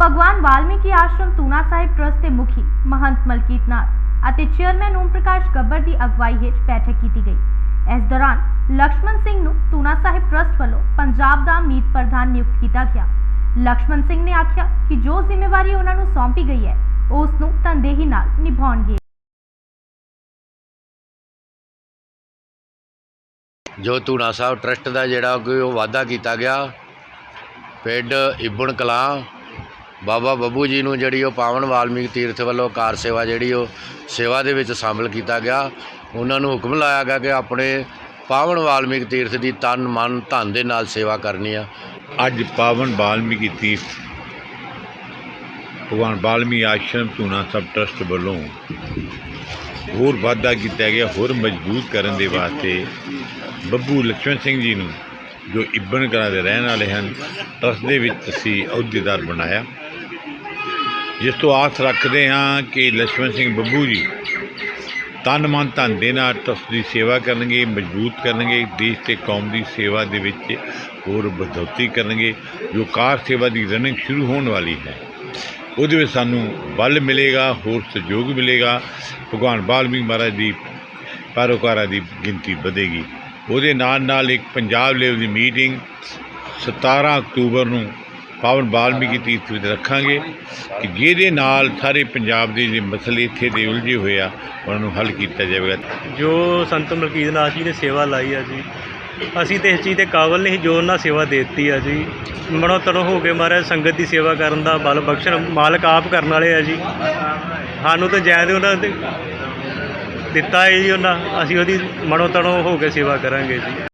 ਭਗਵਾਨ ਵਾਲਮੀਕੀ ਆਸ਼ਰਮ ਤੂਨਾ ਸਾਹਿਬ ਟਰਸਟ ਦੇ ਮੁਖੀ ਮਹੰਤ ਮਲਕੀਤਨਾਥ ਅਤੇ ਚੇਅਰਮੈਨ ਓਮ ਪ੍ਰਕਾਸ਼ ਗੱਬਰ ਦੀ ਅਗਵਾਈ ਹੇਠ ਬੈਠਕ ਕੀਤੀ ਗਈ। ਇਸ ਦੌਰਾਨ ਲక్ష్మణ ਸਿੰਘ ਨੂੰ ਤੂਨਾ ਸਾਹਿਬ ਟਰਸਟ ਵੱਲੋਂ ਪੰਜਾਬ ਦਾ ਮੀਤ ਪ੍ਰਧਾਨ ਨਿਯੁਕਤ ਕੀਤਾ ਗਿਆ। ਲక్ష్మణ ਸਿੰਘ ਨੇ ਆਖਿਆ ਕਿ ਜੋ ਜ਼ਿੰਮੇਵਾਰੀ ਉਹਨਾਂ ਨੂੰ ਸੌਂਪੀ ਗਈ ਹੈ, ਉਸ ਨੂੰ ਤਨਦੇਹੀ ਨਾਲ ਨਿਭਾਉਣਗੇ। ਜੋ ਤੂਨਾ ਸਾਹਿਬ ਟਰਸਟ ਦਾ ਜਿਹੜਾ ਕੋਈ ਉਹ ਵਾਅਦਾ ਕੀਤਾ ਗਿਆ, ਪਿੰਡ ਇਬਣ ਕਲਾਂ ਬਾਬਾ ਬੱਬੂ ਜੀ ਨੂੰ ਜਿਹੜੀ ਉਹ ਪਾਵਨ ਵਾਲਮੀਕ ਤੀਰਥ ਵੱਲੋਂ ਕਾਰ ਸੇਵਾ ਜਿਹੜੀ ਉਹ ਸੇਵਾ ਦੇ ਵਿੱਚ ਸ਼ਾਮਲ ਕੀਤਾ ਗਿਆ। ਉਹਨਾਂ ਨੂੰ ਹੁਕਮ ਲਾਇਆ ਗਿਆ ਕਿ ਆਪਣੇ ਪਾਵਨ ਵਾਲਮੀਕ ਤੀਰਥ ਦੀ ਤਨ, ਮਨ, ਧਨ ਦੇ ਨਾਲ ਸੇਵਾ ਕਰਨੀ ਆ। ਅੱਜ ਪਾਵਨ ਵਾਲਮੀਕ ਤੀਰਥ ਭਗਵਾਨ ਵਾਲਮੀ ਆਸ਼ਰਮ ਧੂਣਾ ਸਭ ਟਰਸਟ ਵੱਲੋਂ ਹੋਰ ਵਾਧਾ ਕੀਤਾ ਗਿਆ, ਹੋਰ ਮਜ਼ਬੂਤ ਕਰਨ ਦੇ ਵਾਸਤੇ ਬੱਬੂ ਲక్ష్మణ ਸਿੰਘ ਜੀ ਨੂੰ ਜੋ ਇਬਨ ਕਰਾਂ ਦੇ ਰਹਿਣ ਵਾਲੇ ਹਨ, ਟਰਸਟ ਦੇ ਵਿੱਚ ਅਸੀਂ ਅਹੁਦੇਦਾਰ ਬਣਾਇਆ। ਜਿਸ ਤੋਂ ਆਸ ਰੱਖਦੇ ਹਾਂ ਕਿ ਲక్ష్మణ ਸਿੰਘ ਬੱਬੂ ਜੀ ਤਨ ਮਨ ਧਨ ਦੇ ਨਾਲ ਟਰਸਟ ਦੀ ਸੇਵਾ ਕਰਨਗੇ, ਮਜ਼ਬੂਤ ਕਰਨਗੇ, ਦੇਸ਼ ਤੇ ਕੌਮ ਦੀ ਸੇਵਾ ਦੇ ਵਿੱਚ ਹੋਰ ਬਦੌਤੀ ਕਰਨਗੇ, ਜੋ ਕਾਰ ਸੇਵਾ ਦੀ ਰਨਿੰਗ ਸ਼ੁਰੂ ਹੋਣ ਵਾਲੀ ਹੈ। ਉਹਦੇ ਵਿੱਚ ਸਾਨੂੰ ਬਲ ਮਿਲੇਗਾ, ਹੋਰ ਸਹਿਯੋਗ ਮਿਲੇਗਾ। ਭਗਵਾਨ ਬਾਲਮੀਕ ਮਹਾਰਾਜ ਦੀ ਪੈਰੋਕਾਰਾਂ ਦੀ ਗਿਣਤੀ ਵਧੇਗੀ। ਉਹਦੇ ਨਾਲ ਨਾਲ ਇੱਕ ਪੰਜਾਬ ਲੈਵਲ ਦੀ ਮੀਟਿੰਗ 17 ਅਕਤੂਬਰ ਨੂੰ ਪਾਵਨ ਵਾਲਮੀਕੀ ਤੀਰਥ ਵਿੱਚ ਰੱਖਾਂਗੇ ਕਿ ਜਿਹਦੇ ਨਾਲ ਸਾਰੇ ਪੰਜਾਬ ਦੇ ਜਿਹੜੇ ਮਸਲੇ ਇੱਥੇ ਦੇ ਉਲਝੇ ਹੋਏ ਆ, ਉਹਨਾਂ ਨੂੰ ਹੱਲ ਕੀਤਾ ਜਾਵੇਗਾ। ਜੋ ਸੰਤ ਮਲਕੀਤ ਨਾਥ ਜੀ ਨੇ ਸੇਵਾ ਲਾਈ ਆ ਜੀ, ਅਸੀਂ ਤੇ ਇਸ ਚੀਜ਼ ਦੇ ਕਾਬਲ ਨਹੀਂ ਜੋ ਉਹਨਾਂ ਸੇਵਾ ਦੇ ਦਿੱਤੀ ਆ ਜੀ। ਮਨੋ ਤਨੋ ਹੋ ਕੇ ਮਹਾਰਾਜ ਸੰਗਤ ਦੀ ਸੇਵਾ ਕਰਨ ਦਾ ਬਲ ਬਖਸ਼ਣ ਮਾਲਕ ਆਪ ਕਰਨ ਵਾਲੇ ਆ ਜੀ। ਸਾਨੂੰ ਤਾਂ ਜੈ ਦੇ ਉਹਨਾਂ ਦੇ ਦਿੱਤਾ ਹੈ ਜੀ ਉਹਨਾਂ, ਅਸੀਂ ਉਹਦੀ ਮਨੋ ਤਨੋ ਹੋ ਕੇ ਸੇਵਾ ਕਰਾਂਗੇ ਜੀ।